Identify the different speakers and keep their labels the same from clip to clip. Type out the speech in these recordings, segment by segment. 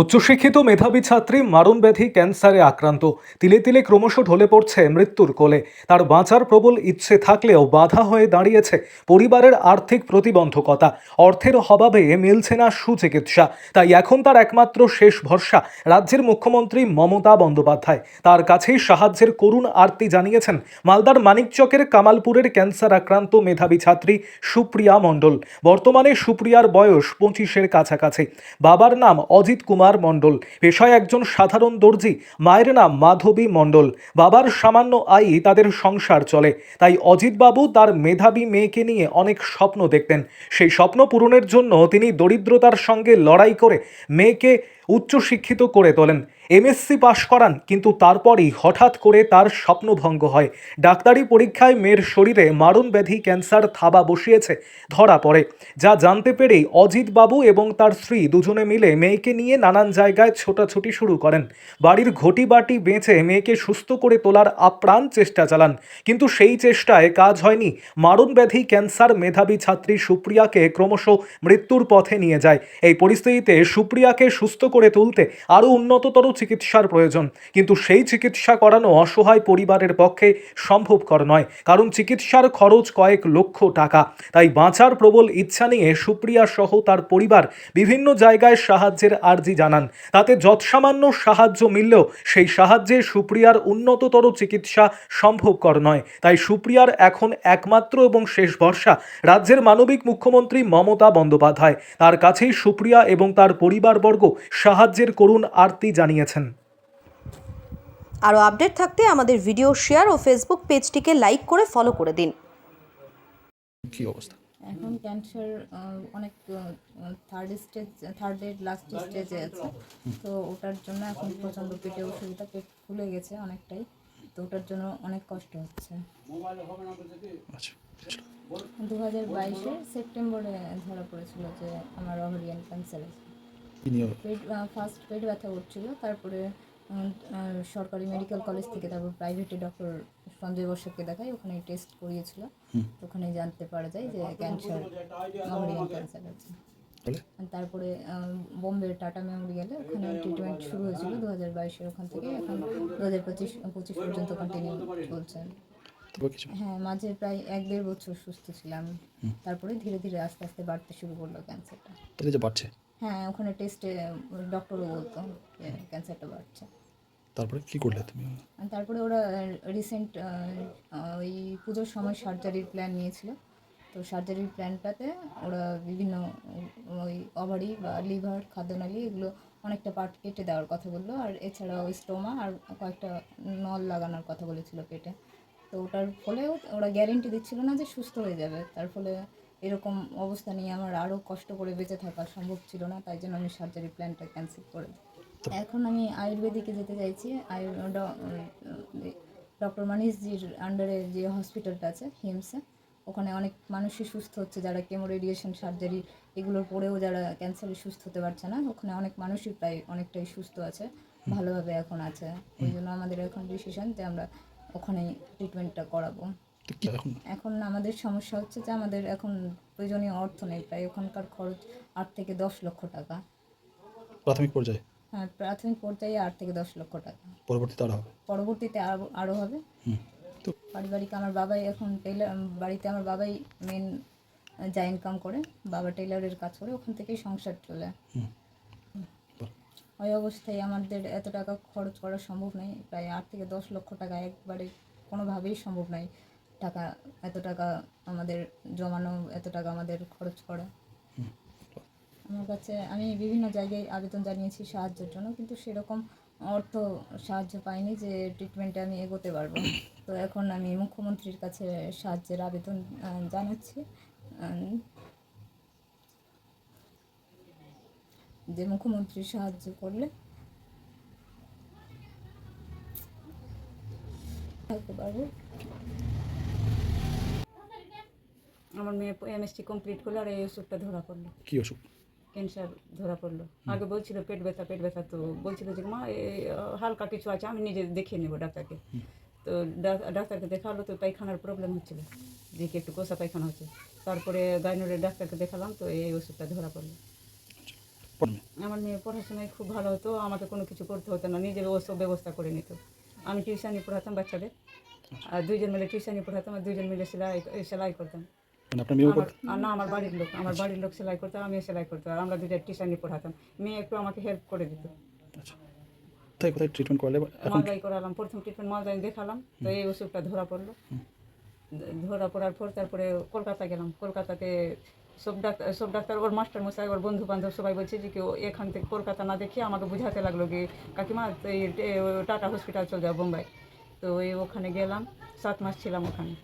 Speaker 1: উচ্চশিক্ষিত মেধাবী ছাত্রী মারণ ব্যাধি ক্যান্সারে আক্রান্ত। তিলে তিলে ক্রমশ ঢলে পড়ছে মৃত্যুর কোলে। তার বাঁচার প্রবল ইচ্ছে থাকলেও বাধা হয়ে দাঁড়িয়েছে পরিবারের আর্থিক প্রতিবন্ধকতা। অর্থের অভাবে মিলছে না সুচিকিৎসা। তাই এখন তার একমাত্র শেষ ভরসা রাজ্যের মুখ্যমন্ত্রী মমতা বন্দ্যোপাধ্যায়। তার কাছেই সাহায্যের করুণ আরতি জানিয়েছেন মালদার মানিকচকের কামালপুরের ক্যান্সার আক্রান্ত মেধাবী ছাত্রী সুপ্রিয়া মণ্ডল। বর্তমানে সুপ্রিয়ার বয়স পঁচিশের কাছাকাছি। বাবার নাম অজিত কুমার মণ্ডল। পেশায় একজন সাধারণ দর্জি, মায়ের নাম মাধবী মণ্ডল। বাবার সামান্য আয়ই তাদের সংসার চলে। তাই অজিতবাবু তার মেধাবী মেয়েকে নিয়ে অনেক স্বপ্ন দেখতেন। সেই স্বপ্ন পূরণের জন্য তিনি দরিদ্রতার সঙ্গে লড়াই করে মেয়েকে উচ্চশিক্ষিত করে তোলেন। এমএসসি পাশ করান, কিন্তু তারপরই হঠাৎ করে তার স্বপ্নভঙ্গ হয়। ডাক্তারি পরীক্ষায় মেয়ের শরীরে মারণ ব্যাধি ক্যান্সার থাবা বসিয়েছে, ধরা পড়ে। যা জানতে পেরেই অজিত বাবু এবং তার স্ত্রী দুজনে মিলে মেয়েকে নিয়ে নানান জায়গায় ছোটাছুটি শুরু করেন। বাড়ির ঘটি বাটি বেঁচে মেয়েকে সুস্থ করে তোলার আপ্রাণ চেষ্টা চালান। কিন্তু সেই চেষ্টায় কাজ হয়নি। মারণ ব্যাধি ক্যান্সার মেধাবী ছাত্রী সুপ্রিয়াকে ক্রমশ মৃত্যুর পথে নিয়ে যায়। এই পরিস্থিতিতে সুপ্রিয়াকে সুস্থ করে তুলতে আরও উন্নততর চিকিৎসার প্রয়োজন। কিন্তু সেই চিকিৎসা করানো অসহায় পরিবারের পক্ষে সম্ভবকর নয়। কারণ চিকিৎসার খরচ কয়েক লক্ষ টাকা। তাই বাঁচার প্রবল ইচ্ছা নিয়ে সুপ্রিয়া সহ তার পরিবার বিভিন্ন জায়গায় সাহায্যের আর্জি জানান। তাতে যৎসামান্য সাহায্য মিললেও সেই সাহায্যে সুপ্রিয়ার উন্নততর চিকিৎসা সম্ভবকর নয়। তাই সুপ্রিয়ার এখন একমাত্র এবং শেষ ভরসা রাজ্যের মানবিক মুখ্যমন্ত্রী মমতা বন্দ্যোপাধ্যায়। তার কাছেই সুপ্রিয়া এবং তার পরিবারবর্গ সাহায্যের করুণ আরতি জানিয়েছেন।
Speaker 2: আরও আপডেট থাকতে আমাদের ভিডিও শেয়ার ও ফেসবুক পেজটিকে লাইক করে ফলো করে দিন।
Speaker 3: কি অবস্থা?
Speaker 4: এখন ক্যান্সার অনেক থার্ড স্টেজ থার্ডের লাস্ট স্টেজে আছে। তো ওটার জন্য এখন প্রচণ্ড পেটে অসুবিধা পেট ফুলে গেছে অনেকটাই। তো ওটার জন্য অনেক কষ্ট হচ্ছে।
Speaker 3: আচ্ছা
Speaker 4: দু হাজার বাইশে সেপ্টেম্বরে ধরা পড়েছিল যে আমার ওভারিয়ান ক্যান্সার আছে
Speaker 3: কি নিয়ে
Speaker 4: পেট ফার্স্ট পেট ব্যথা করছিল তারপরে সরকারি মেডিকেল কলেজ থেকে তারপর প্রাইভেটে ডক্টর সঞ্জয় বসাককে দেখাই ওখানে টেস্ট করিয়েছিল। ওখানে জানতে পারা যায় যে ক্যান্সার ওভারিয়ান ক্যান্সার আছে। তারপরে বোম্বে টাটা মেমোরিয়ালে ওখানে ট্রিটমেন্ট শুরু হয়েছিল দু হাজার বাইশের ওখান থেকে। এখন দু হাজার পঁচিশ পঁচিশ পর্যন্ত কন্টিনিউ চলছে। হ্যাঁ মাঝে প্রায় এক দেড় বছর সুস্থ ছিলাম। তারপরে ধীরে ধীরে আস্তে আস্তে বাড়তে শুরু করল ক্যান্সারটা
Speaker 3: তাহলে যে বাড়ছে?
Speaker 4: হ্যাঁ ওখানে টেস্টে ডক্টরও বলতো ক্যান্সারটা বাড়ছে।
Speaker 3: তারপরে কি করলে তুমি?
Speaker 4: আর তারপরে ওরা রিসেন্ট ওই পুজোর সময় সার্জারির প্ল্যান নিয়েছিল। তো সার্জারির প্ল্যানটাতে ওরা বিভিন্ন ওই অভারি বা লিভার খাদ্যনালী এগুলো অনেকটা পার্ট কেটে দেওয়ার কথা বলল। আর এছাড়াও স্টোমা আর কয়েকটা নল লাগানোর কথা বলেছিল পেটে। তো ওটার ফলে ওরা গ্যারেন্টি দিচ্ছিল না যে সুস্থ হয়ে যাবে। তার ফলে এরকম অবস্থা নিয়ে আমার আরও কষ্ট করে বেঁচে থাকা সম্ভব ছিল না তাই জন্য আমি সার্জারি প্ল্যানটা ক্যান্সেল করে এখন আমি আয়ুর্বেদিকে যেতে চাইছি আয়ু ডক্টর মানিশজির আন্ডারে যে হসপিটালটা আছে হিমসে ওখানে অনেক মানুষই সুস্থ হচ্ছে যারা কেমো রেডিয়েশন সার্জারি এগুলোর পরেও যারা ক্যান্সারে সুস্থ হতে পারছে না ওখানে অনেক মানুষই প্রায় অনেকটাই সুস্থ আছে ভালোভাবে এখন আছে। ওই জন্য আমাদের এখন ডিসিশন যে আমরা ওখানেই ট্রিটমেন্টটা করাবো।
Speaker 3: এখন
Speaker 4: এখন আমাদের সমস্যা হচ্ছে যে আমাদের এখন প্রয়োজনীয় অর্থ নেই প্রায় ওখানকার খরচ আট থেকে দশ লক্ষ টাকা।
Speaker 3: প্রাথমিক পর্যায়ে?
Speaker 4: হ্যাঁ প্রাথমিক পর্যায়ে আট থেকে দশ লক্ষ টাকা।
Speaker 3: পরবর্তীতে আরও হবে?
Speaker 4: পরবর্তীতে আরও আরও হবে।
Speaker 3: তো
Speaker 4: পারিবারিক আমার বাবাই এখন টেলার বাড়িতে আমার বাবাই মেন যা ইনকাম করে বাবা টেলারের কাজ করে ওখান থেকেই সংসার চলে। ওই অবস্থায় আমাদের এত টাকা খরচ করা সম্ভব নয় প্রায় আট থেকে দশ লক্ষ টাকা একবারে কোনোভাবেই সম্ভব নয় টাকা এত টাকা আমাদের জমানো এত টাকা আমাদের খরচ করা। আমার কাছে আমি বিভিন্ন জায়গায় আবেদন জানিয়েছি সাহায্যের জন্য কিন্তু সেরকম অর্থ সাহায্য পাইনি যে ট্রিটমেন্টে আমি এগোতে পারব। তো এখন আমি মুখ্যমন্ত্রীর কাছে সাহায্যের আবেদন জানাচ্ছি। যে মুখ্যমন্ত্রী সাহায্য করলে থাকতে পারব।
Speaker 5: আমার মেয়ে এমএসটি কমপ্লিট করল আর এই ওষুধটা ধরা পড়ল।
Speaker 3: কি অসুখ
Speaker 5: ক্যান্সার ধরা পড়ল। আগে বলছিল পেট ব্যথা পেট ব্যথা তো বলছিল যে মা এই হালকা কিছু আছে আমি নিজে দেখিয়ে নেব ডাক্তারকে। তো ডাক- ডাক্তারকে দেখাল তো পায়খানার প্রবলেম হচ্ছিল। যে কি একটু কোষা পায়খানা হচ্ছে। তারপরে গাইনোরের ডাক্তারকে দেখালাম তো এই ওষুধটা ধরা পড়ল। আমার মেয়ে পড়াশোনায় খুব ভালো হতো আমাকে কোনো কিছু করতে হতো না নিজের ও সব ব্যবস্থা করে নিত। আমি টিউশনি পড়াতাম বাচ্চাদের। আর দুইজন মিলে টিউশনি পড়াতাম আর দুইজন মিলে সেলাই সেলাই করতাম।
Speaker 3: মানে আপনার মেয়েও
Speaker 5: আমার না আমার বাড়ির লোক আমার বাড়ির লোক সেলাই করতো আমিও সেলাই করতাম আর আমরা দুইটা টিউশনি পড়াতাম। মেয়ে একটু আমাকে হেল্প করে দিত।
Speaker 3: আচ্ছা তাই কোথায় ট্রিটমেন্ট করলে এখন?
Speaker 5: মালদাই করালাম প্রথম ট্রিটমেন্ট মালদাই দেখালাম তো এই ওষুধটা ধরা পড়ল। ধরা পড়ার পর তারপরে কলকাতা গেলাম কলকাতাতে সব ডাক্তার সব ডাক্তার ওর মাস্টার মশাই ওর বন্ধু বান্ধব সবাই বলছে যে কি ও এখান থেকে কলকাতা না দেখে আমাকে বুঝাতে লাগল কি কাকিমা এই টাটা হসপিটাল চলে যাও বোম্বাই। তো এই ওখানে গেলাম সাত মাস ছিলাম ওখানে।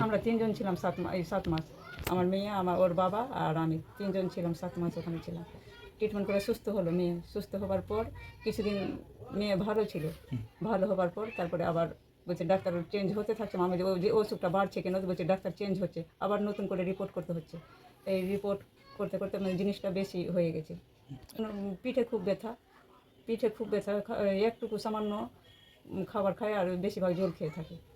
Speaker 5: আমরা তিনজন ছিলাম সাত মাস এই সাত মাস। আমার মেয়ে, আমার ওর বাবা আর আমি তিনজন ছিলাম, সাত মাস ওখানে ছিলাম। ট্রিটমেন্ট করে সুস্থ হলো মেয়ে। সুস্থ হবার পর কিছুদিন মেয়ে ভালো ছিল। ভালো হবার পর তারপরে আবার বলছে, ডাক্তার চেঞ্জ হতে থাকছে আমি যে ও- যে ওষুধটা বাড়ছে কেন বলছে, ডাক্তার চেঞ্জ হচ্ছে। আবার নতুন করে রিপোর্ট করতে হচ্ছে। এই রিপোর্ট করতে করতে মানে জিনিসটা বেশি হয়ে গেছে। পিঠে খুব ব্যথা। পিঠে খুব ব্যথা। একটুকু সামান্য খাবার খায় আর বেশিরভাগ জল খেয়ে থাকে।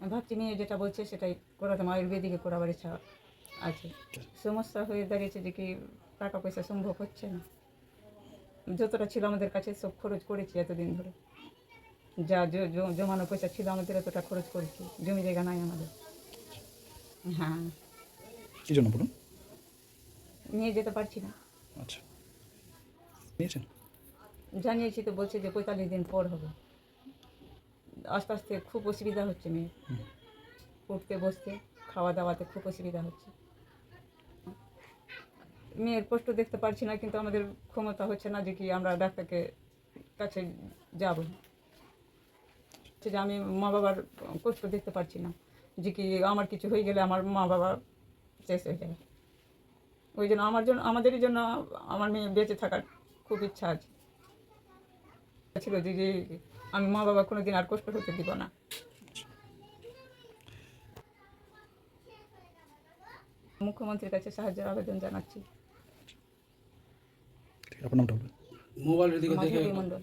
Speaker 5: ভাবছি মেয়ে যেটা বলছে সেটাই করাতাম আয়ুর্বেদিকে করাবার ইচ্ছা আছে। সমস্যা হয়ে দাঁড়িয়েছে যে কি টাকা পয়সা সম্ভব হচ্ছে না। যতটা ছিল আমাদের কাছে সব খরচ করেছি এতদিন ধরে। যা জমানো পয়সা ছিল আমাদের এতটা খরচ করেছি জমি জায়গা নাই আমাদের। হ্যাঁ।
Speaker 3: কী জন্য বলুন?
Speaker 5: নিয়ে যেতে পারছি না।
Speaker 3: আচ্ছা। নিয়েছেন?
Speaker 5: জানিয়েছি তো বলছে যে পঁয়তাল্লিশ দিন পর হবে। আস্তে আস্তে খুব অসুবিধা হচ্ছে মেয়ের উঠতে বসতে খাওয়া দাওয়াতে খুব অসুবিধা হচ্ছে। মেয়ের কষ্ট দেখতে পারছি না কিন্তু আমাদের ক্ষমতা হচ্ছে না যে কি আমরা ডাক্তারকে কাছে যাব। যে আমি মা বাবার কষ্ট দেখতে পারছি না যে কি আমার কিছু হয়ে গেলে আমার মা বাবা শেষ হয়ে যাবে। ওই জন্য আমার জন্য আমাদেরই জন্য আমার মেয়ে বেঁচে থাকার খুব ইচ্ছা আছে। ছিল যে আমি মা বাবা কোনোদিন আর কষ্ট হতে দিব না। মুখ্যমন্ত্রীর কাছে সাহায্যের আবেদন জানাচ্ছি।
Speaker 3: আপনার দিকে
Speaker 5: দেখে মণ্ডল।